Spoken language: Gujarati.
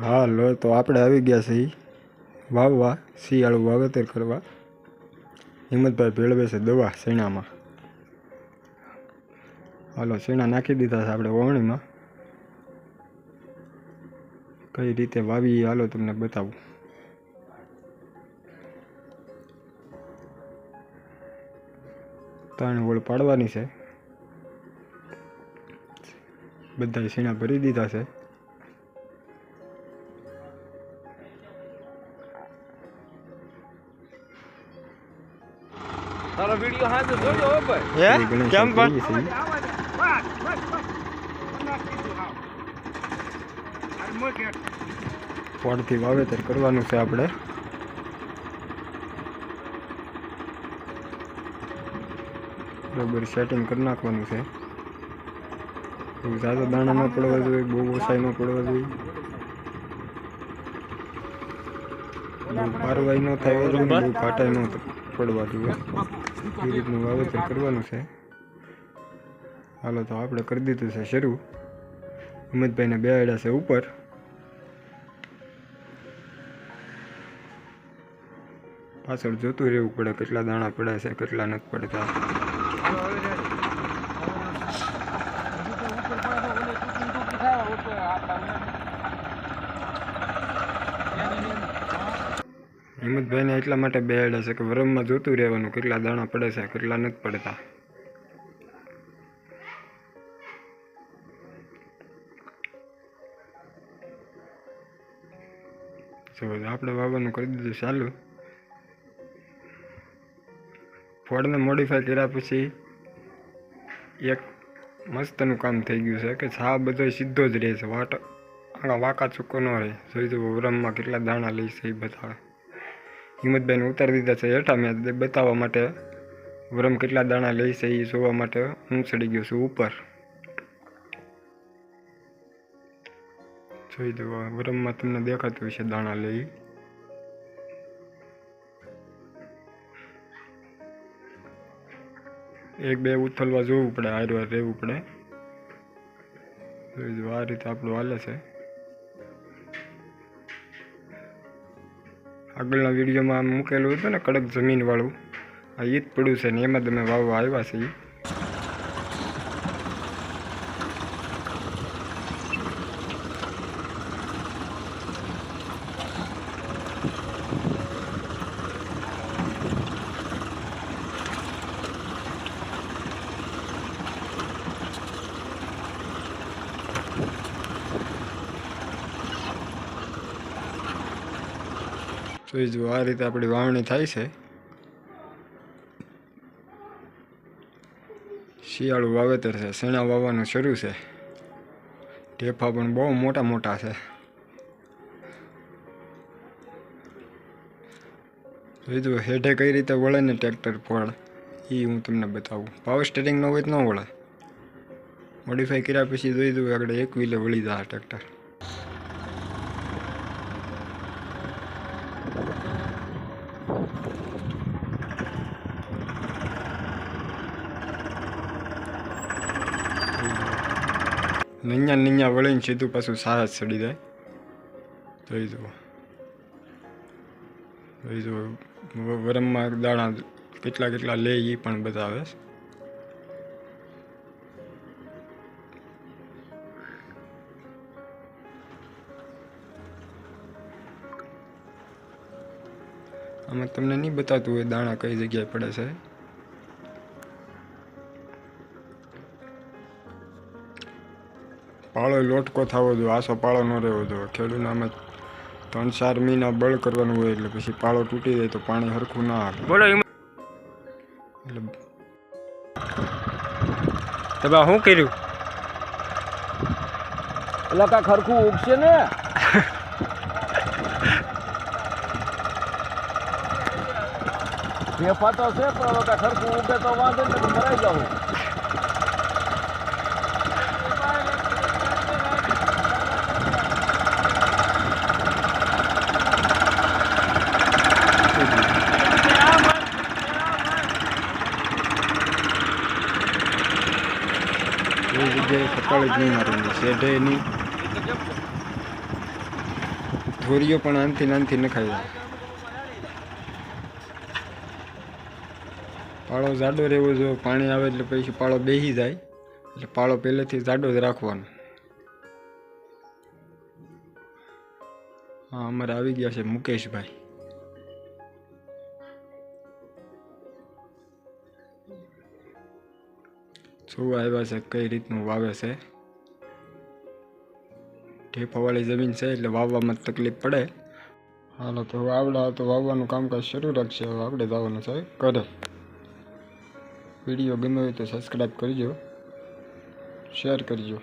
હાલો તો આપણે આવી ગયા છીએ વાવવા, શિયાળું વાવેતર કરવા. હિંમતભાઈ ભેળવે છે દવા શેણામાં. હાલો, શેણા નાખી દીધા છે આપણે વવણીમાં કઈ રીતે વાવી હાલો, તમને બતાવું. ત્રણ વોળ પાડવાની છે. બધા શેણા ભરી દીધા છે. તારો વીડિયો હાજર જોજો હો ભાઈ. ગણેશ કેમ પણ? ફળથી વાવેતર કરવાનું છે આપણે. બરોબર સેટિંગ કરી નાખવાનું છે. બહુ ઝાઝો દાણા ન પડવા જોઈએ બહુ ઓછાઈ ન પડવા જોઈએ. બહુ પારવાઈ ન થાય બહુ ઘાટાઈ ન પડવા જોઈએ. એ વાવેતર કરવાનું છે. હાલો તો આપણે કરી દીધું છે શરૂ. હિંમતભાઈને બે આડ્યા છે ઉપર. પાછળ જોતું રહેવું પડે કેટલા દાણા પડે છે, કેટલા નથી પડતા. હિંમતભાઈને એટલા માટે બેડ હશે કે વરમમાં જોતું રહેવાનું, કેટલા દાણા પડે છે, કેટલા નથી પડતા. તો આપણે વાવવાનું કરી દીધું, ચાલુ. ફળને મોડિફાય કર્યા પછી એક મસ્તનું કામ થઈ ગયું છે કે છા બધો સીધો જ રહે છે. વાટ આ વાંકા ચૂકો ન રહે. જોઈ જુઓ, વરમમાં કેટલા દાણા લઈશ એ બતાવે. હિંમતભાઈને ઉતારી દીધા છે હેઠા મેં બતાવવા માટે. વરમ કેટલા દાણા લઈ છે એ જોવા માટે હું ચડી ગયો છું ઉપર. જોઈ જુઓ વરમમાં તમને દેખાતું હશે દાણા લઈ એક બે ઉથલવા જોવું પડે, હારવાર રહેવું પડે. જોઈ જુઓ આ રીતે આપણું હાલે છે. આગળના વિડીયોમાં મૂકેલું હતું ને કડક જમીનવાળું. આ ઈદ પડ્યું છે ને એમાં તમે વાવવા આવ્યા છે જોઈ જુઓ આ રીતે આપણી વાવણી થાય છે. શિયાળું વાવેતર છે, શેણા વાવવાનું શરૂ છે. ઢેફા પણ બહુ મોટા મોટા છે. જોઈ જુઓ હેઠે કઈ રીતે વળે ને ટ્રેક્ટર ફળ એ હું તમને બતાવું. પાવર સ્ટેરિંગ ન હોય તો ન વળે. મોડિફાઈ કર્યા પછી જોઈ જુઓ આગળ એક વ્હીલે વળી જાય ટ્રેક્ટર નૈયા નૈયા વળીને સીધું પાછું સાહસ ચડી જાય જોઈ જુઓ જોઈ જુઓ વરમમાં દાણા કેટલા કેટલા લે એ પણ બતાવે છે આમાં તમને નહીં બતાતું હોય દાણા કઈ જગ્યાએ પડે છે પાળો લોટકો થવો જોઈએ આસો પાળો ન રહેવો જોઈએ. ખેડૂતને ત્રણ ચાર મહિના બળ કરવાનું હોય એટલે પછી પાળો તૂટી જાય તો પાણી હરખું ના આવે. બોલો એટલે તમે શું કર્યું? એટલે કાંઈ ખરખું ઉગશે ને? ફેફા તો છે પણ હવે કાંઈ ખરખું ઉગે તો વાંધો ને ભરાઈ મરાઈ જાવ એ જગ્યાએ સકાળે જ નહીં મારવાનું શેઢે એની ધોરીઓ પણ આનથી નાનથી નખાઈ જાય. પાળો જાડો રહેવો જો પાણી આવે એટલે પછી પાળો બેસી જાય. એટલે પાળો પહેલેથી જાડો જ રાખવાનો. હા, અમારે આવી ગયા છે મુકેશભાઈ. જોવા આવ્યા છે, કઈ રીતનું વાવે છે? ઢેફાવાળી જમીન છે, એટલે વાવવામાં તકલીફ પડે. હાલો, તો વાવડા તો વાવવાનું કામકાજ શરૂ રાખશે હવે આપણે જવાનું છે કરે વીડિયો ગમ્યો હોય તો સબસ્ક્રાઈબ કરજો, શેર કરજો.